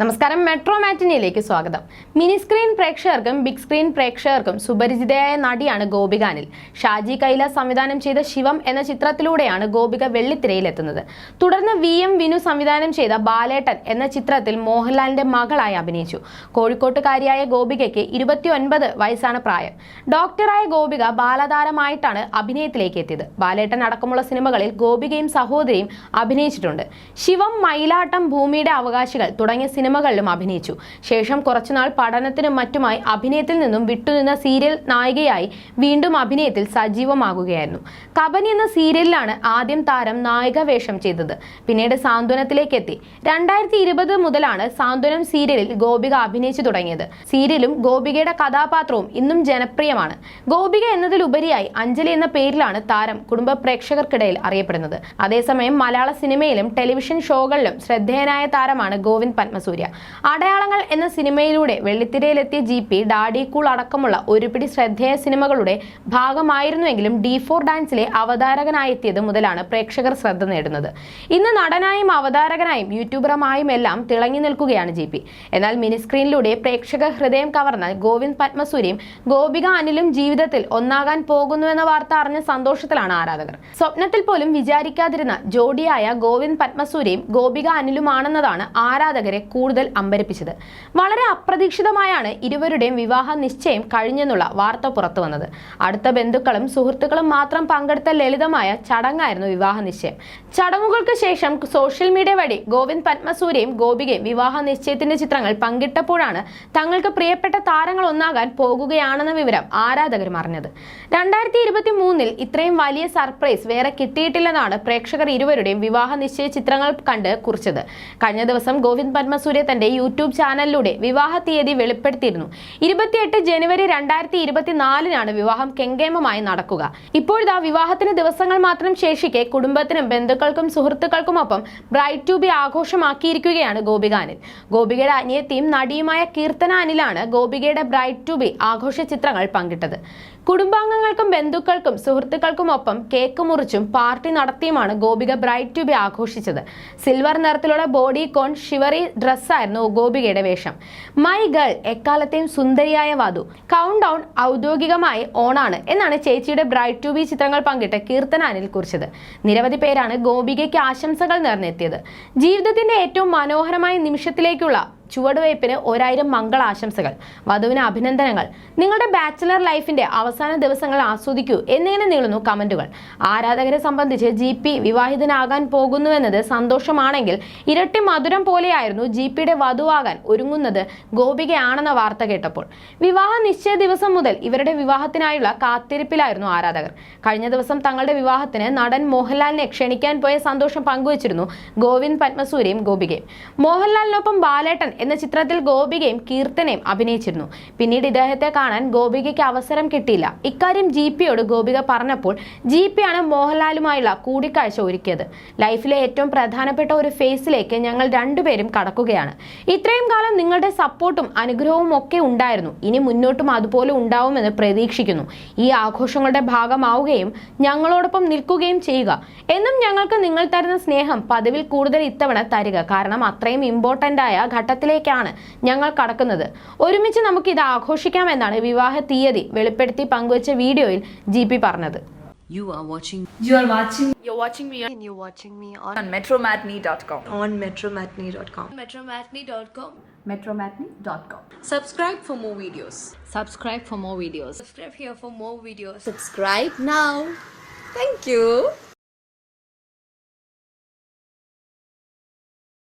നമസ്കാരം മെട്രോ മാറ്റിനിയിലേക്ക് സ്വാഗതം. മിനി സ്ക്രീൻ പ്രേക്ഷകർക്കും ബിഗ് സ്ക്രീൻ പ്രേക്ഷകർക്കും സുപരിചിതയായ നടിയാണ് ഗോപിക അനിൽ ഷാജി കൈലാസ് സംവിധാനം ചെയ്ത ശിവം എന്ന ചിത്രത്തിലൂടെയാണ് ഗോപിക വെള്ളിത്തിരയിലെത്തുന്നത്. തുടർന്ന് വി എം വിനു സംവിധാനം ചെയ്ത ബാലേട്ടൻ എന്ന ചിത്രത്തിൽ മോഹൻലാലിന്റെ മകളായി അഭിനയിച്ചു. കോഴിക്കോട്ടുകാരിയായ ഗോപികയ്ക്ക് ഇരുപത്തിയൊൻപത് വയസ്സാണ് പ്രായം. ഡോക്ടറായ ഗോപിക ബാലതാരമായിട്ടാണ് അഭിനയത്തിലേക്ക് എത്തിയത്. ബാലേട്ടൻ അടക്കമുള്ള സിനിമകളിൽ ഗോപികയും സഹോദരിയും അഭിനയിച്ചിട്ടുണ്ട്. ശിവം മയിലാട്ടം ഭൂമിയുടെ അവകാശികൾ തുടങ്ങിയ സിനിമകളിലും അഭിനയിച്ചു. ശേഷം കുറച്ചുനാൾ പഠനത്തിനും മറ്റുമായി അഭിനയത്തിൽ നിന്നും വിട്ടുനിന്ന സീരിയൽ നായികയായി വീണ്ടും അഭിനയത്തിൽ സജീവമാകുകയായിരുന്നു. കബനി എന്ന സീരിയലിലാണ് ആദ്യം താരം നായിക വേഷം ചെയ്തത്. പിന്നീട് സാന്ത്വനത്തിലേക്ക് എത്തി രണ്ടായിരത്തി ഇരുപത് മുതലാണ് സാന്ത്വനം സീരിയലിൽ ഗോപിക അഭിനയിച്ചു തുടങ്ങിയത്. സീരിയലും ഗോപികയുടെ കഥാപാത്രവും ഇന്നും ജനപ്രിയമാണ്. ഗോപിക എന്നതിലുപരിയായി അഞ്ജലി എന്ന പേരിലാണ് താരം കുടുംബ പ്രേക്ഷകർക്കിടയിൽ അറിയപ്പെടുന്നത്. അതേസമയം മലയാള സിനിമയിലും ടെലിവിഷൻ ഷോകളിലും ശ്രദ്ധേയനായ താരമാണ് ഗോവിന്ദ് പത്മസൂര്യ അടയാളങ്ങൾ എന്ന സിനിമയിലൂടെ വെള്ളിത്തിരയിലെത്തിയ ജി പി ഡാഡി കൂൾ അടക്കമുള്ള ഒരുപിടി ശ്രദ്ധേയ സിനിമകളുടെ ഭാഗമായിരുന്നുവെങ്കിലും ഡി ഫോർ ഡാൻസിലെ അവതാരകനായെത്തിയത് മുതലാണ് പ്രേക്ഷകർ ശ്രദ്ധ നേടുന്നത്. ഇന്ന് നടനായും അവതാരകനായും യൂട്യൂബറുമായും എല്ലാം തിളങ്ങി നിൽക്കുകയാണ് ജി പി. എന്നാൽ മിനി സ്ക്രീനിലൂടെ പ്രേക്ഷക ഹൃദയം കവർന്ന ഗോവിന്ദ് പത്മസൂരിയും ഗോപിക അനിലും ജീവിതത്തിൽ ഒന്നാകാൻ പോകുന്നുവെന്ന വാർത്ത അറിഞ്ഞ സന്തോഷത്തിലാണ് ആരാധകർ. സ്വപ്നത്തിൽ പോലും വിചാരിക്കാതിരുന്ന ജോഡിയായ ഗോവിന്ദ് പത്മസൂരിയും ഗോപിക അനിലുമാണെന്നതാണ് ആരാധകരെ കൂടുതൽ അമ്പരപ്പിച്ചത്. വളരെ അപ്രതീക്ഷിതമായാണ് ഇരുവരുടെയും വിവാഹ നിശ്ചയം കഴിഞ്ഞെന്നുള്ള വാർത്ത പുറത്തു വന്നത്. അടുത്ത ബന്ധുക്കളും സുഹൃത്തുക്കളും മാത്രം പങ്കെടുത്ത ലളിതമായ ചടങ്ങായിരുന്നു വിവാഹ നിശ്ചയം. ചടങ്ങുകൾക്ക് ശേഷം സോഷ്യൽ മീഡിയ വഴി ഗോവിന്ദ് പത്മസൂര്യയും ഗോപികയും വിവാഹ നിശ്ചയത്തിന്റെ ചിത്രങ്ങൾ പങ്കിട്ടപ്പോഴാണ് തങ്ങൾക്ക് പ്രിയപ്പെട്ട താരങ്ങൾ ഒന്നാകാൻ പോകുകയാണെന്ന വിവരം ആരാധകർ അറിഞ്ഞത്. രണ്ടായിരത്തി ഇരുപത്തി മൂന്നിൽ ഇത്രയും വലിയ സർപ്രൈസ് വേറെ കിട്ടിയിട്ടില്ലെന്നാണ് പ്രേക്ഷകർ ഇരുവരുടെയും വിവാഹ നിശ്ചയ ചിത്രങ്ങൾ കണ്ട് കുറിച്ചത്. കഴിഞ്ഞ ദിവസം ഗോവിന്ദ് പത്മസൂര്യ തന്റെ യൂട്യൂബ് ചാനലിലൂടെ വിവാഹ തീയതി വെളിപ്പെടുത്തിയിരുന്നു. ഇരുപത്തിയെട്ട് ജനുവരി രണ്ടായിരത്തി ഇരുപത്തിനാലിനാണ് വിവാഹം കെങ്കേമമായി നടക്കുക. ഇപ്പോഴിതാ വിവാഹത്തിന് ദിവസങ്ങൾ മാത്രം ശേഷിക്കെ കുടുംബത്തിനും ബന്ധുക്കൾക്കും സുഹൃത്തുക്കൾക്കുമൊപ്പം ബ്രൈറ്റ് ടു ബി ആഘോഷമാക്കിയിരിക്കുകയാണ് ഗോപിക അനിൽ ഗോപികയുടെ അനിയത്തിയും നടിയുമായ കീർത്തന അനിലാണ് ഗോപികയുടെ ബ്രൈറ്റ് ടു ബി ആഘോഷ ചിത്രങ്ങൾ പങ്കിട്ടത്. കുടുംബാംഗങ്ങൾക്കും ബന്ധുക്കൾക്കും സുഹൃത്തുക്കൾക്കുമൊപ്പം കേക്ക് മുറിച്ചും പാർട്ടി നടത്തിയുമാണ് ഗോപിക ബ്രൈറ്റ് ടു ബി ആഘോഷിച്ചത്. സിൽവർ നിറത്തിലുള്ള ബോഡി കോൺ ഷിവറി ഡ്രസ്സായിരുന്നു ഗോപികയുടെ വേഷം. മൈ ഗേൾ എക്കാലത്തെയും സുന്ദരിയായ വാതു കൗണ്ട് ഡൗൺ ഔദ്യോഗികമായി ഓണാണ് എന്നാണ് ചേച്ചിയുടെ ബ്രൈറ്റ് ടു ബി ചിത്രങ്ങൾ പങ്കിട്ട കീർത്തന അനിൽ കുറിച്ചത്. നിരവധി പേരാണ് ഗോപികയ്ക്ക് ആശംസകൾ നേർന്നെത്തിയത്. ജീവിതത്തിന്റെ ഏറ്റവും മനോഹരമായ നിമിഷത്തിലേക്കുള്ള ചുവടുവയ്പ്പിന് ഒരായിരം മംഗളാശംസകൾ വധുവിന് അഭിനന്ദനങ്ങൾ. നിങ്ങളുടെ ബാച്ചിലർ ലൈഫിന്റെ അവസാന ദിവസങ്ങൾ ആസ്വദിക്കൂ എന്നിങ്ങനെ നീളുന്നു കമന്റുകൾ. ആരാധകരെ സംബന്ധിച്ച് ജി പി വിവാഹിതനാകാൻ പോകുന്നുവെന്നത് സന്തോഷമാണെങ്കിൽ ഇരട്ടി മധുരം പോലെയായിരുന്നു ജി പിയുടെ വധുവാകാൻ ഒരുങ്ങുന്നത് ഗോപികയാണെന്ന വാർത്ത കേട്ടപ്പോൾ. വിവാഹ നിശ്ചയ ദിവസം മുതൽ ഇവരുടെ വിവാഹത്തിനായുള്ള കാത്തിരിപ്പിലായിരുന്നു ആരാധകർ. കഴിഞ്ഞ ദിവസം തങ്ങളുടെ വിവാഹത്തിന് നടൻ മോഹൻലാലിനെ ക്ഷണിക്കാൻ പോയ സന്തോഷം പങ്കുവച്ചിരുന്നു ഗോവിന്ദ് പത്മസൂര്യയും ഗോപികയും. മോഹൻലാലിനൊപ്പം ബാലേട്ടൻ എന്ന ചിത്രത്തിൽ ഗോപികയും കീർത്തനയും അഭിനയിച്ചിരുന്നു. പിന്നീട് ഇദ്ദേഹത്തെ കാണാൻ ഗോപികയ്ക്ക് അവസരം കിട്ടിയില്ല. ഇക്കാര്യം ജി പിയോട് ഗോപിക പറഞ്ഞപ്പോൾ ജി പി ആണ് മോഹൻലാലുമായുള്ള കൂടിക്കാഴ്ച ഒരുക്കിയത്. ലൈഫിലെ ഏറ്റവും പ്രധാനപ്പെട്ട ഒരു ഫേസിലേക്ക് ഞങ്ങൾ രണ്ടുപേരും കടക്കുകയാണ്. ഇത്രയും കാലം നിങ്ങളുടെ സപ്പോർട്ടും അനുഗ്രഹവും ഒക്കെ ഉണ്ടായിരുന്നു. ഇനി മുന്നോട്ടും അതുപോലെ ഉണ്ടാവുമെന്ന് പ്രതീക്ഷിക്കുന്നു. ഈ ആഘോഷങ്ങളുടെ ഭാഗമാവുകയും ഞങ്ങളോടൊപ്പം നിൽക്കുകയും ചെയ്യുക. എന്നും ഞങ്ങൾക്ക് നിങ്ങൾ തരുന്ന സ്നേഹം പതിവിൽ കൂടുതൽ ഇത്തവണ തരിക. കാരണം അത്രയും ഇമ്പോർട്ടന്റ് ആയ ഘട്ടത്തിലേക്കാണ് ഞങ്ങൾ കടക്കുന്നത് ഒരുമിച്ച് നമുക്ക് ഇത് ആഘോഷിക്കാമെന്നാണ് വിവാഹ തീയതി വെളിപ്പെടുത്തി പങ്കുവച്ച വീഡിയോയിൽ ജി പി പറഞ്ഞത് You are watching You are watching You're watching me and you're watching me on, on metromatney.com. on metromatney.com. metromatney.com. metromatney.com. Subscribe for more videos. Subscribe for more videos. Subscribe here for more videos. Subscribe now. Thank you.